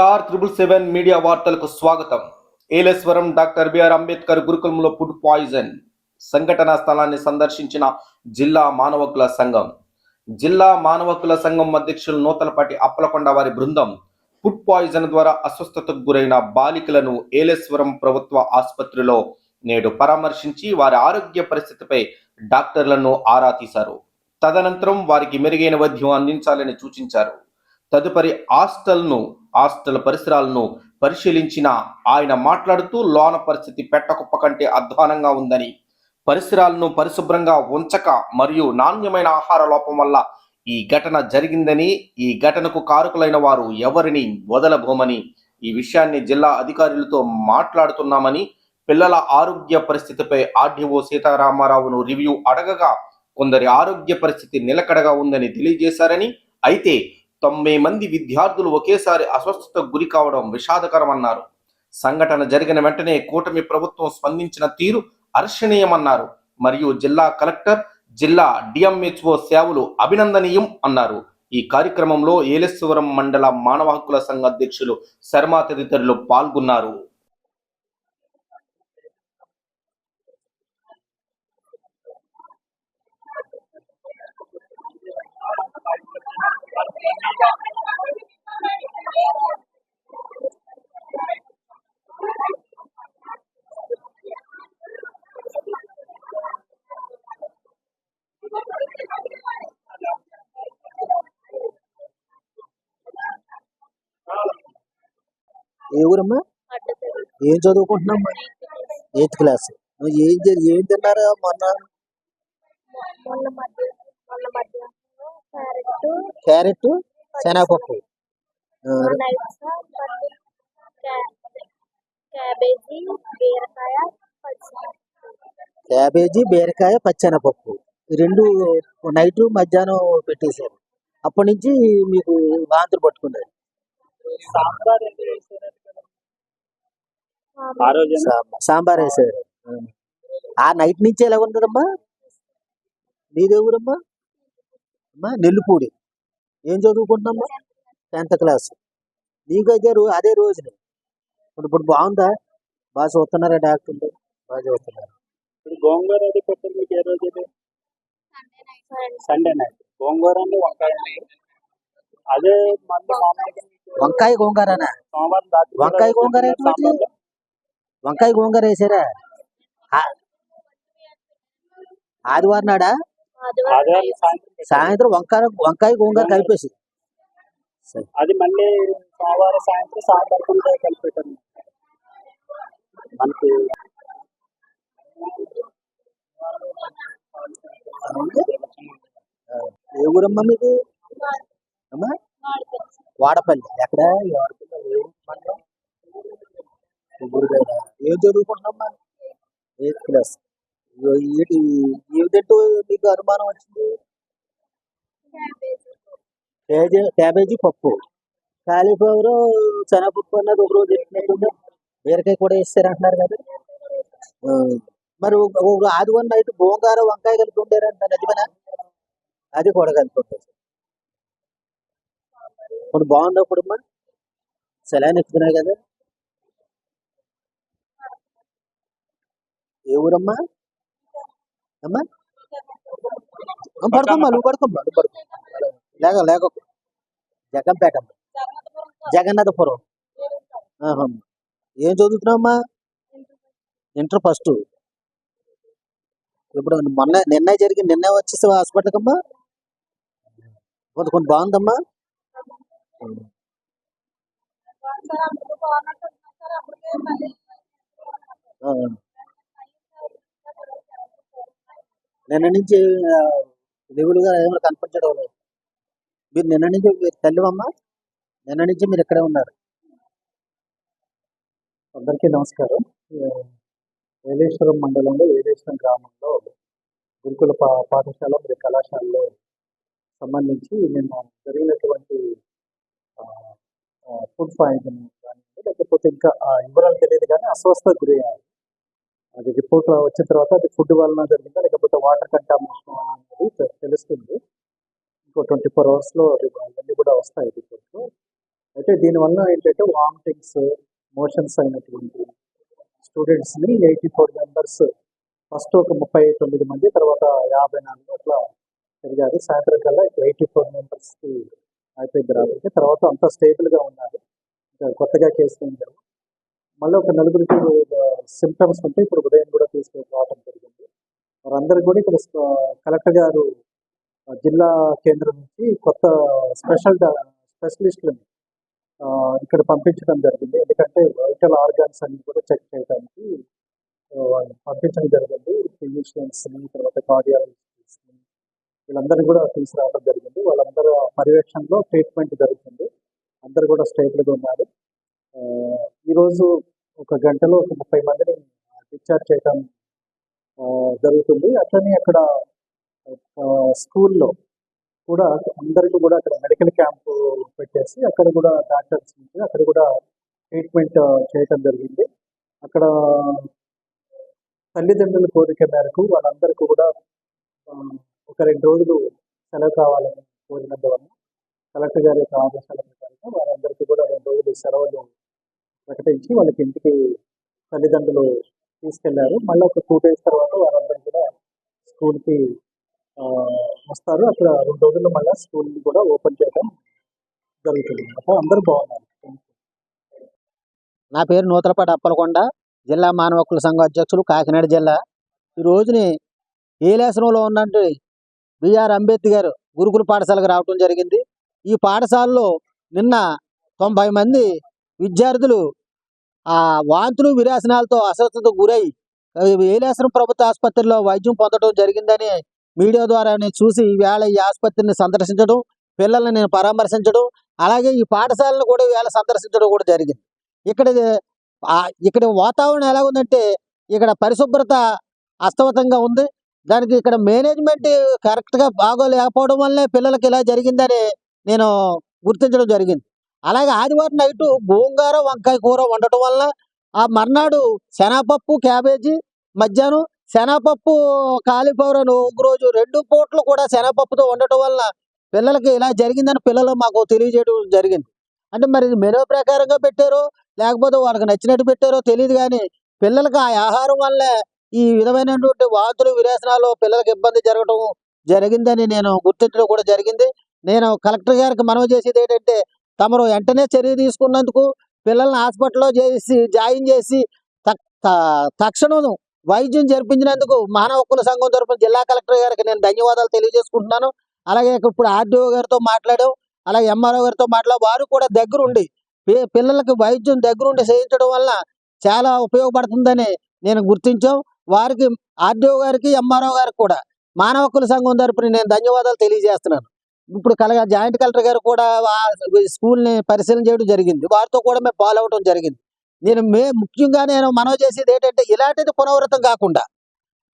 Star triple seven media వార్తలకు స్వాగతం. Yeleswaram doctor BR Ambedkar గురుకులంలో ఫుడ్ పాయిజన్. సంఘటనా స్థలాన్ని సందర్శించిన జిల్లా మానవకుల సంఘం. జిల్లా మానవకుల సంఘం అధ్యక్షులు నూతలపాటి అప్పలకొండ వారి బృందం ఫుడ్ పాయిజన్ ద్వారా అస్వస్థతకు గురైన బాలికలను ఏలేశ్వరం ప్రభుత్వ ఆసుపత్రిలో నేడు పరామర్శించి వారి ఆరోగ్య పరిస్థితిపై డాక్టర్లను ఆరా తీశారు. తదనంతరం వారికి మెరుగైన వైద్యం అందించాలని సూచించారు. తదుపరి హాస్టల్ను ఆస్తుల పరిసరాలను పరిశీలించిన ఆయన మాట్లాడుతూ లోన పరిస్థితి పెట్టకుప్ప కంటే అధ్వానంగా ఉందని. పరిసరాలను పరిశుభ్రంగా ఉంచక మరియు నాణ్యమైన ఆహార లోపం వల్ల ఈ ఘటన జరిగిందని ఈ ఘటనకు కారకులైన వారు ఎవరిని వదలబోమని ఈ విషయాన్ని జిల్లా అధికారులతో మాట్లాడుతున్నామని పిల్లల ఆరోగ్య పరిస్థితిపై ఆర్డీఓ సీతారామారావును రివ్యూ అడగగా కొందరి ఆరోగ్య పరిస్థితి నిలకడగా ఉందని తెలియజేశారని అయితే తొంభై మంది విద్యార్థులు ఒకేసారి అస్వస్థతకు గురి కావడం విషాదకరమన్నారు. సంఘటన జరిగిన వెంటనే కూటమి ప్రభుత్వం స్పందించిన తీరు హర్షణీయమన్నారు. మరియు జిల్లా కలెక్టర్ జిల్లా డిఎంహెచ్ఓ సేవలు అభినందనీయం అన్నారు. ఈ కార్యక్రమంలో ఏలేశ్వరం మండల మానవ హక్కుల సంఘ అధ్యక్షులు శర్మ తదితరులు పాల్గొన్నారు. ఏ ఊరమ్మా? ఏం చదువుకుంటున్నామ్మా ఎయిత్ క్లాస్. నువ్వు ఏం చే- ఏం తిన్నారా మొన్న? క్యారెట్ క్యారెట్ శనగపప్పు. క్యాబేజీ బీరకాయ పచ్చి క్యాబేజీ బీరకాయ పచ్చెనపప్పు. ఈ రెండు నైట్ మధ్యాహ్నం పెట్టేశారు. అప్పటి నుంచి మీకు వాంతులు పట్టుకున్నారు. సాంబార్ వేసారు. ఆ నైట్ నుంచి ఎలా ఉంటుందమ్మా? మీదే ఊరమ్మా అమ్మా నెల్లిపూడి. ఏం చదువుకుంటున్నామ్మా టెన్త్ క్లాస్. నీకు అయితే రో- అదే రోజున ఇప్పుడు ఇప్పుడు బాగుందా? బాగా చూస్తున్నారా డాక్టర్లు? బాగా చూస్తున్నారు ఇప్పుడు గోంగూర అది పెట్టింది మీకు ఏ రోజు ఇది? సండే నైట్ గోంగూర అండి వంకాయ అదే మళ్ళీ మామూలుగా మీకు వంకాయ గోంగూరనా? సోమవారం రాత్రి వంకాయ గోంగూర? సాంబార్లో. వంకాయ గోంగూర వేసారా? ఆదివారం నాడా? సాయంత్రం. సాయంత్రం వంకాయ వంకాయ గోంగూర కలిపేసి. అది మళ్ళీ సోమవారం సాయంత్రం సాంబార్ కూడా కలిపి పెట్టారు మనకి ఏ ఊరమ్మా మీకు అమ్మా వాడపల్లి ఎక్కడ. ఏం చదువుకుంటున్నామ్మా ఎయిత్ క్లాస్ ఏంటి ఏమిటంటూ మీకు అనుమానం వచ్చింది? క్యాబేజీ క్యాబేజీ పప్పు. కాలీఫ్లవర్ శనగపప్పు అన్నది ఒక రోజు ఎట్టినట్టుందా బీరకాయ కూడా వేస్తారంటున్నారు కదా. మరి ఒక- ఆదివారం నైట్ గోంగూర వంకాయ కలిపి ఉండారంట నిజమేనా? అది కూడా కలిపి ఉంటుంది ఇప్పుడు బాగుందా అప్పుడు సెలైన్ ఎక్కుతున్నాయి కదా. ఏ ఊరమ్మా? అమ్మా పడుకోమ్మా నువ్వు పడుకోమ్మా నువ్వు పడుకో. లేక లేక జగన్పేట జగన్నాథపురం. ఆహా. ఏం చదువుతున్నావమ్మా? Inter first. ఇప్పుడు మొన్న నిన్న జరిగి నిన్న వచ్చేసావు హాస్పిటల్కి అమ్మా కొంత కొంత బాగుందమ్మా. ఆ. నిన్న నుంచి లెవెల్గా ఏమైనా కనిపించడం లేదు. మీరు నిన్న నుంచి మీరు తల్లివమ్మా నిన్న నుంచి మీరు ఇక్కడే ఉన్నారు. అందరికీ నమస్కారం. ఏలేశ్వరం మండలంలో ఏలేశ్వరం గ్రామంలో గురుకుల పా పాఠశాల మరియు కళాశాలలో సంబంధించి నిన్న జరిగినటువంటి ఫుడ్ పాయిజన్ కానివ్వండి లేకపోతే ఇంకా ఆ వివరాలు తెలియదు కానీ అస్వస్థ గురయ్యారు. అది రిపోర్ట్ వచ్చిన తర్వాత అది ఫుడ్ వలన జరిగిందా లేకపోతే వాటర్ కంటామినేషన్ అనేది తెలుస్తుంది. ఇంకో ట్వంటీ ఫోర్ అవర్స్లో అన్నీ కూడా వస్తాయి రిపోర్ట్లు అయితే దీనివల్ల ఏంటంటే వామిటింగ్స్ మోషన్స్ అయినటువంటి స్టూడెంట్స్ని ఎయిటీ ఫోర్ మెంబర్స్ ఫస్ట్ ఒక ముప్పై తొమ్మిది మంది తర్వాత యాభై నాలుగు అట్లా పెరిగారు. సాయంత్రం కల్లా ఎయిటీ ఫోర్ మెంబర్స్కి అయిపోయింది రాత్రికి. తర్వాత అంతా స్టేబుల్గా ఉన్నారు. ఇంకా కొత్తగా కేసులు ఏం మళ్ళీ ఒక నలుగురికి సిమ్టమ్స్ ఉంటే ఇప్పుడు ఉదయం కూడా తీసుకొని రావడం జరిగింది. వారందరికీ కూడా ఇక్కడ కలెక్టర్ గారు జిల్లా కేంద్రం నుంచి కొత్త స్పెషల్ స్పెషలిస్టులను ఆ, ఇక్కడ పంపించడం జరిగింది. ఎందుకంటే వైటల్ ఆర్గాన్స్ అన్ని కూడా చెక్ చేయడానికి పంపించడం జరిగింది. ఫిజిషియన్స్ని తర్వాత కార్డియాలజిస్ట్ని వీళ్ళందరినీ కూడా తీసుకురావడం జరిగింది. వాళ్ళందరూ పర్యవేక్షణలో ట్రీట్మెంట్ జరుగుతుంది. అందరు కూడా స్టేబుల్గా ఉన్నారు. ఆ, ఈరోజు ఒక గంటలో ఒక ముప్పై మందిని డిశ్చార్జ్ చేయడం ఆ, జరుగుతుంది. అట్లనే అక్కడ స్కూల్లో కూడా అందరికీ కూడా అక్కడ మెడికల్ క్యాంప్ పెట్టేసి అక్కడ కూడా డాక్టర్స్ నుంచి అక్కడ కూడా ట్రీట్మెంట్ చేయటం జరిగింది. అక్కడ తల్లిదండ్రుల కోరిక మేరకు వాళ్ళందరికీ కూడా ఒక రెండు రోజులు సెలవు కావాలని కోరినందువల్ల కలెక్టర్ గారి యొక్క ఆదేశాల ప్రకారంగా వారందరికీ కూడా రెండు రోజులు సెలవులు ప్రకటించి వాళ్ళకి ఇంటికి తల్లిదండ్రులు తీసుకెళ్ళారు. మళ్ళీ ఒక టూ డేస్ తర్వాత వారందరూ కూడా స్కూల్కి వస్తారు. అక్కడ రెండు రోజుల్లో మళ్ళీ స్కూల్ కూడా ఓపెన్ చేయడం జరుగుతుంది. అందరూ బాగున్నారు. నా పేరు నూతలపాటి అప్పలకొండ జిల్లా మానవ హక్కుల సంఘం అధ్యక్షులు కాకినాడ జిల్లా. ఈ రోజుని ఏలేశ్వరంలో ఉన్నట్టు బిఆర్ అంబేద్కర్ గురుకుల పాఠశాలకు రావడం జరిగింది. ఈ పాఠశాలలో నిన్న తొంభై మంది విద్యార్థులు ఆ వాంతులు విరాసనాలతో అస్వస్థతకు గురై ఏలేశ్వరం ప్రభుత్వ ఆసుపత్రిలో వైద్యం పొందడం జరిగిందని మీడియా ద్వారా నేను చూసి ఈవేళ ఈ ఆసుపత్రిని సందర్శించడం పిల్లల్ని నేను పరామర్శించడం అలాగే ఈ పాఠశాలను కూడా ఈవేళ సందర్శించడం కూడా జరిగింది. ఇక్కడ ఇక్కడ వాతావరణం ఎలా ఉందంటే ఇక్కడ పరిశుభ్రత అస్తవతంగా ఉంది. దానికి ఇక్కడ మేనేజ్మెంట్ కరెక్ట్గా బాగోలేకపోవడం వల్లే పిల్లలకి ఇలా జరిగిందని నేను గుర్తించడం జరిగింది. అలాగే ఆదివారం నైటు గోంగార వంకాయ కూర వండటం వల్ల ఆ మర్నాడు శనగపప్పు క్యాబేజీ మధ్యాహ్నం శనగపప్పు కాలీఫ్లవర్ అని ఒక రోజు రెండు పూటలు కూడా శనగపప్పుతో వండటం వల్ల పిల్లలకి ఇలా జరిగిందని పిల్లలు మాకు తెలియజేయడం జరిగింది. అంటే మరి మెనూ ప్రకారంగా పెట్టారో లేకపోతే వాళ్ళకి నచ్చినట్టు పెట్టారో తెలియదు కానీ పిల్లలకి ఆ ఆహారం వల్లే ఈ విధమైనటువంటి వాంతులు విరేచనాలు పిల్లలకు ఇబ్బంది జరగడం జరిగిందని నేను గుర్తించడం కూడా జరిగింది. నేను కలెక్టర్ గారికి మనవి చేసేది ఏంటంటే తమరు వెంటనే చర్య తీసుకున్నందుకు పిల్లల్ని హాస్పిటల్లో చేసి జాయిన్ చేసి తక్- త- తక్షణం వైద్యం జరిపించినందుకు మానవ హక్కుల సంఘం తరపున జిల్లా కలెక్టర్ గారికి నేను ధన్యవాదాలు తెలియజేసుకుంటున్నాను. అలాగే ఇప్పుడు ఆర్డీఓ గారితో మాట్లాడాం. అలాగే ఎంఆర్ఓ గారితో మాట్లాడి. వారు కూడా దగ్గరుండి పిల్లలకి వైద్యం దగ్గరుండి చేయించడం వల్ల చాలా ఉపయోగపడుతుందని నేను గుర్తించాం. వారికి ఆర్డీఓ గారికి ఎంఆర్ఓ గారికి కూడా మానవ హక్కుల సంఘం తరపున నేను ధన్యవాదాలు తెలియజేస్తున్నాను. ఇప్పుడు కలగా జాయింట్ కలెక్టర్ గారు కూడా స్కూల్ని పరిశీలన చేయడం జరిగింది. వారితో కూడా మేము ఫాలో జరిగింది. నేను మే ముఖ్యంగా నేను మనవి చేసేది ఏంటంటే ఇలాంటిది పునరావృతం కాకుండా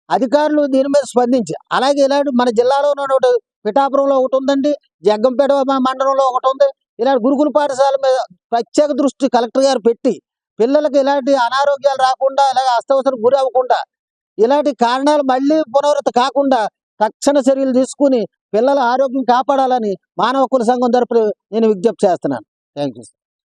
అధికారులు దీని మీద స్పందించి అలాగే ఇలాంటి మన జిల్లాలో ఉన్నటువంటి పిఠాపురంలో ఒకటి ఉందండి జగ్గంపేట మండలంలో ఒకటి ఉంది. ఇలాంటి గురుకుల పాఠశాల మీద ప్రత్యేక దృష్టి కలెక్టర్ గారు పెట్టి పిల్లలకు ఇలాంటి అనారోగ్యాలు రాకుండా ఇలాగ అస్తవసరం గురి అవ్వకుండా ఇలాంటి కారణాలు మళ్ళీ పునరావృతం కాకుండా తక్షణ చర్యలు తీసుకుని పిల్లల ఆరోగ్యం కాపాడాలని మానవ కుల సంఘం తరపున నేను విజ్ఞప్తి చేస్తున్నాను. Thank you